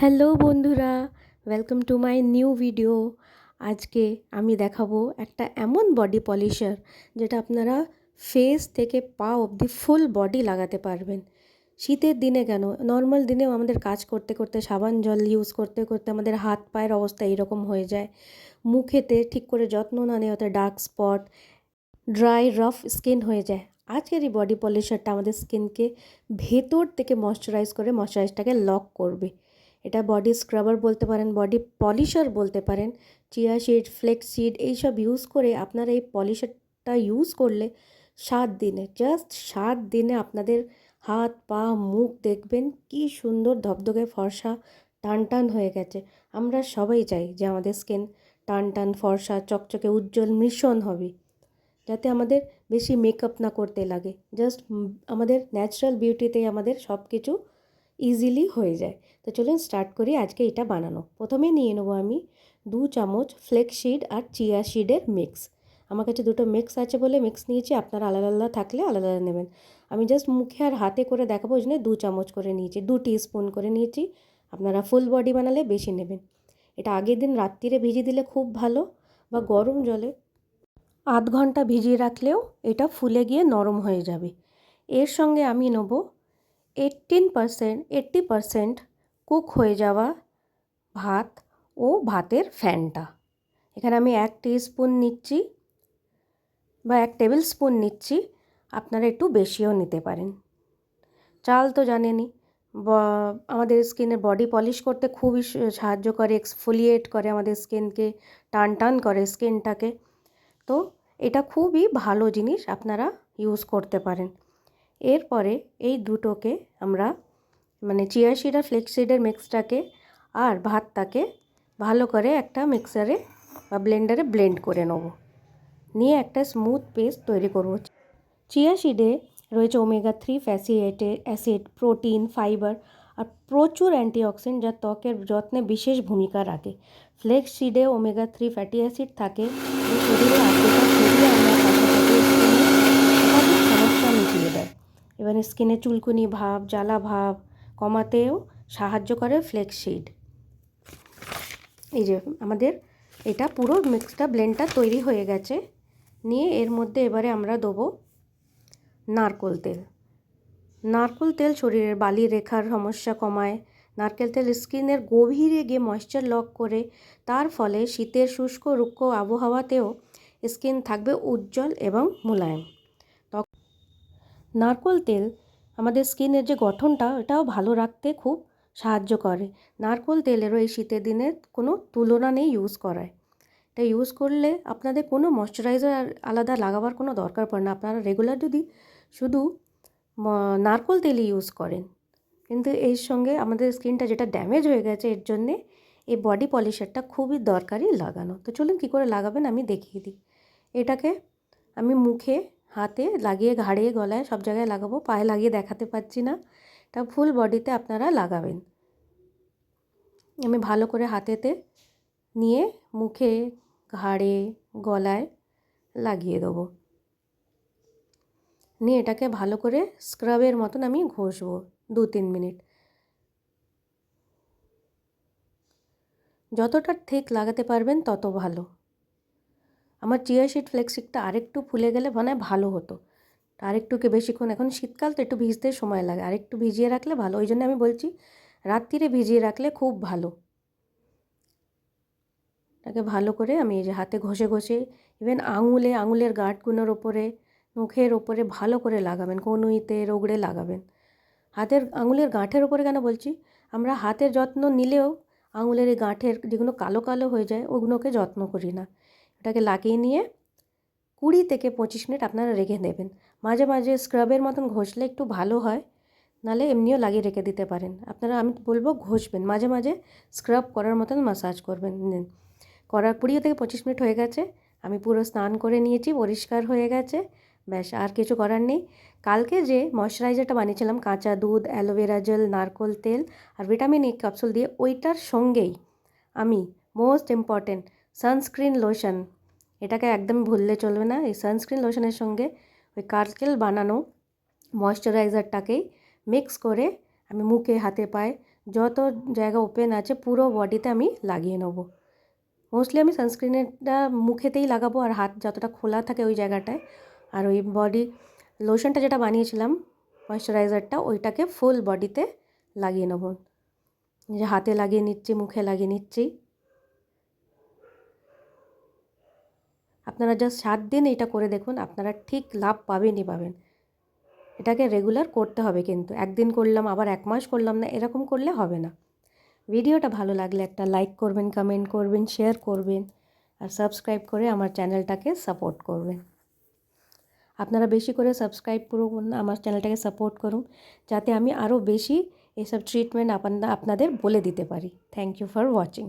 Hello বন্ধুরা welcome to my new video আজকে আমি দেখাবো একটা এমন বডি পলিশার যেটা আপনারা ফেস থেকে পা অবধি ফুল বডি লাগাতে পারবেন। শীতের দিনে কেন? নর্মাল দিনেও আমাদের কাজ করতে করতে, সাবান জল ইউজ করতে করতে আমাদের হাত পায়ের অবস্থা এরকম হয়ে যায়। মুখেতে ঠিক করে যত্ন না নেওয়াতে dark spot dry rough skin হয়ে যায়। আজকের এই বডি পলিশারটা আমাদের স্কিনকে ভেতর থেকে ময়শ্চারাইজ করে ময়শ্চারাইজটাকে লক করবে। এটা বডি স্ক্রাবার বলতে পারেন বডি পলিশার বলতে পারেন চিয়া সিড ফ্লেক্স সিড এইসব ইউজ করে আপনারা এই পলিশারটা ইউজ করলে সাত দিনে জাস্ট সাত দিনে আপনাদের হাত, পা, মুখ দেখবেন কি সুন্দর ধবধবে ফর্সা টান টান হয়ে গেছে। আমরা সবাই চাই যে আমাদের স্কিন টান টান ফর্সা, চকচকে উজ্জ্বল মিশ্রণ হবে, যাতে আমাদের বেশি মেকআপ না করতে লাগে। জাস্ট আমাদের ন্যাচারাল বিউটিতেই আমাদের সব কিছু ইজিলি হয়ে যায়। তো চলুন স্টার্ট করি, আজকে এটা বানানো। প্রথমে নিয়ে নেব আমি দু চামচ ফ্লেক্স সিড আর চিয়া সিডের মিক্স আমার কাছে দুটো মিক্স আছে বলে মিক্স নিয়েছি, আপনারা আলাদা আলাদা থাকলে আলাদা আলাদা নেবেন। আমি জাস্ট মুখে আর হাতে করে দেখাবো, ওই জন্য দু চামচ করে নিয়েছি, দু স্পুন করে নিয়েছি। আপনারা ফুল বডি বানালে বেশি নেবেন। এটা আগের দিন রাত্রিরে ভিজিয়ে দিলে খুব ভালো বা গরম জলে আধ ঘণ্টা ভিজিয়ে রাখলেও এটা ফুলে গিয়ে নরম হয়ে যাবে। এর সঙ্গে আমি নেব eighteen percent eighty percent cook হয়ে যাওয়া ভাত ও ভাতের ফ্যানটা। এখানে আমি এক স্পুন নিচ্ছি বা এক টেবিল স্পুন নিচ্ছি, আপনারা একটু বেশিও নিতে পারেন। চাল তো জানেনই আমাদের স্কিনের বডি পলিশ করতে খুবই সাহায্য করে এক্সফোলিয়েট করে আমাদের স্কিনকে টান টান করে স্কিনটাকে তো এটা খুবই ভালো জিনিস আপনারা ইউজ করতে পারেন। এরপরে এই দুটোকে আমরা মানে চিয়া সিড ফ্লেক্স সিডের মিক্সটাকে আর ভাতটাকে ভালো করে একটা মিক্সারে বা ব্লেন্ডারে ব্লেন্ড করে নেব। নিয়ে একটা স্মুথ পেস্ট তৈরি করব। চিয়া সিডে রয়েছে omega three fatty acid protein fibre আর প্রচুর অ্যান্টিঅক্সিডেন্ট যা ত্বকের যত্নে বিশেষ ভূমিকা রাখে। ফ্লেক্স সিডে ওমেগা থ্রি ফ্যাটি অ্যাসিড থাকে। শরীরে এবারে স্কিনে চুলকুনি ভাব, জ্বালা ভাব কমাতেও সাহায্য করে ফ্লেক্সিড এই যে আমাদের এটা পুরো মিক্সটা ব্লেন্ডটা তৈরি হয়ে গেছে। নিয়ে এর মধ্যে এবারে আমরা দেবো নারকোল তেল। নারকোল তেল শরীরের বালি রেখার সমস্যা কমায়। নারকেল তেল স্কিনের গভীরে গিয়ে ময়েশ্চার লক করে, তার ফলে শীতের শুষ্ক রুক্ষ আবহাওয়াতেও স্কিন থাকবে উজ্জ্বল এবং মোলায়েম। নারকোল তেল আমাদের স্কিনের যে গঠনটা, এটাও ভালো রাখতে খুব সাহায্য করে। নারকোল তেলেরও এই শীতের দিনে কোনো তুলনা নেই ইউজ করায়। এটা ইউজ করলে আপনাদের কোনো ময়শ্চারাইজার আলাদা লাগাবার কোনো দরকার পড়ে না। আপনারা রেগুলার যদি শুধু নারকোল তেলই ইউজ করেন, কিন্তু এর সঙ্গে আমাদের স্কিনটা যেটা ড্যামেজ হয়ে গেছে, এর জন্যে এই বডি পলিশারটা খুবই দরকারি লাগানো। তো চলুন কী করে লাগাবেন আমি দেখিয়ে দিই। এটাকে আমি মুখে হাতে লাগিয়ে ঘাড়ে গলায় সব জায়গায় লাগাবো, পায়ে লাগিয়ে দেখাতে পাচ্ছি না। এটা ফুল বডিতে আপনারা লাগাবেন। আমি ভালো করে হাতেতে নিয়ে মুখে, ঘাড়ে, গলায় লাগিয়ে দেবো। নিয়ে এটাকে ভালো করে স্ক্রাবের মতন আমি ঘষবো দু তিন মিনিট। যতটা ঠিক লাগাতে পারবেন তত ভালো। আমার চিয়া শিট ফ্লেক্সিকটা আরেকটু ফুলে গেলে মনে ভালো হতো। আরেকটুকে বেশিক্ষণ, এখন শীতকাল তো একটু ভিজতে সময় লাগে, আরেকটু ভিজিয়ে রাখলে ভালো। ওই জন্য আমি বলছি রাত্রিরে ভিজিয়ে রাখলে খুব ভালো। তাকে ভালো করে আমি এই যে হাতে ঘষে ঘষে ইভেন আঙুলে, আঙুলের গাঁটগুলোর ওপরে, মুখের ওপরে ভালো করে লাগাবেন, কনুইতে, রোগড়ে লাগাবেন। হাতের, আঙুলের গাঁঠের ওপরে কেন বলছি? আমরা হাতের যত্ন নিলেও আঙুলের এই গাঁঠের যেগুলো কালো কালো হয়ে যায়, ওগুলোকে যত্ন করি না। এটাকে লাগিয়ে নিয়ে কুড়ি থেকে পঁচিশ মিনিট আপনারা রেখে দেবেন। মাঝে মাঝে স্ক্রাবের মতন ঘষলে একটু ভালো হয়, নালে এমনিও লাগিয়ে রেখে দিতে পারেন। আপনারা, আমি বলব ঘষবেন, মাঝে মাঝে স্ক্রাব করার মতন মাসাজ করবেন। নিন, করার কুড়ি থেকে পঁচিশ মিনিট হয়ে গেছে, আমি পুরো স্নান করে নিয়েছি, পরিষ্কার হয়ে গেছে, ব্যাস, আর কিছু করার নেই। কালকে যে ময়শ্চারাইজারটা বানিয়েছিলাম, কাঁচা দুধ, অ্যালোভেরা জেল, নারকোল তেল আর ভিটামিন এ ক্যাপসুল দিয়ে, ওইটার সঙ্গেই আমি মোস্ট ইম্পর্টেন্ট সানস্ক্রিন লোশন। এটাকে একদম ভুললে চলবে না। এই সানস্ক্রিন লোশনের সঙ্গে ওই কার্কেল বানানো ময়শ্চারাইজারটাকেই মিক্স করে আমি মুখে, হাতে, পায়ে যত জায়গা ওপেন আছে পুরো বডিতে আমি লাগিয়ে নেব। মোস্টলি আমি সানস্ক্রিনটা মুখেতেই লাগাবো আর হাত যতটা খোলা থাকে ওই জায়গাটায়। আর ওই বডি লোশনটা যেটা বানিয়েছিলাম ময়শ্চারাইজারটা ওইটাকে ফুল বডিতে লাগিয়ে নেব। যে হাতে লাগিয়ে নিচ্ছি, মুখে লাগিয়ে নিচ্ছি। আপনারা জাস্ট সাত দিন এটা করে দেখুন, আপনারা ঠিক লাভ পাবেনই পাবেন। এটাকে রেগুলার করতে হবে কিন্তু। একদিন করলাম, আবার এক মাস করলাম না, এরকম করলে হবে না। ভিডিওটা ভালো লাগলে একটা লাইক করবেন কমেন্ট করবেন শেয়ার করবেন, আর সাবস্ক্রাইব করে আমার চ্যানেলটাকে সাপোর্ট করবেন। আপনারা বেশি করে সাবস্ক্রাইব করুন, আমার চ্যানেলটাকে সাপোর্ট করুন, যাতে আমি আরও বেশি এসব ট্রিটমেন্ট আপনাদের বলে দিতে পারি। Thank you for watching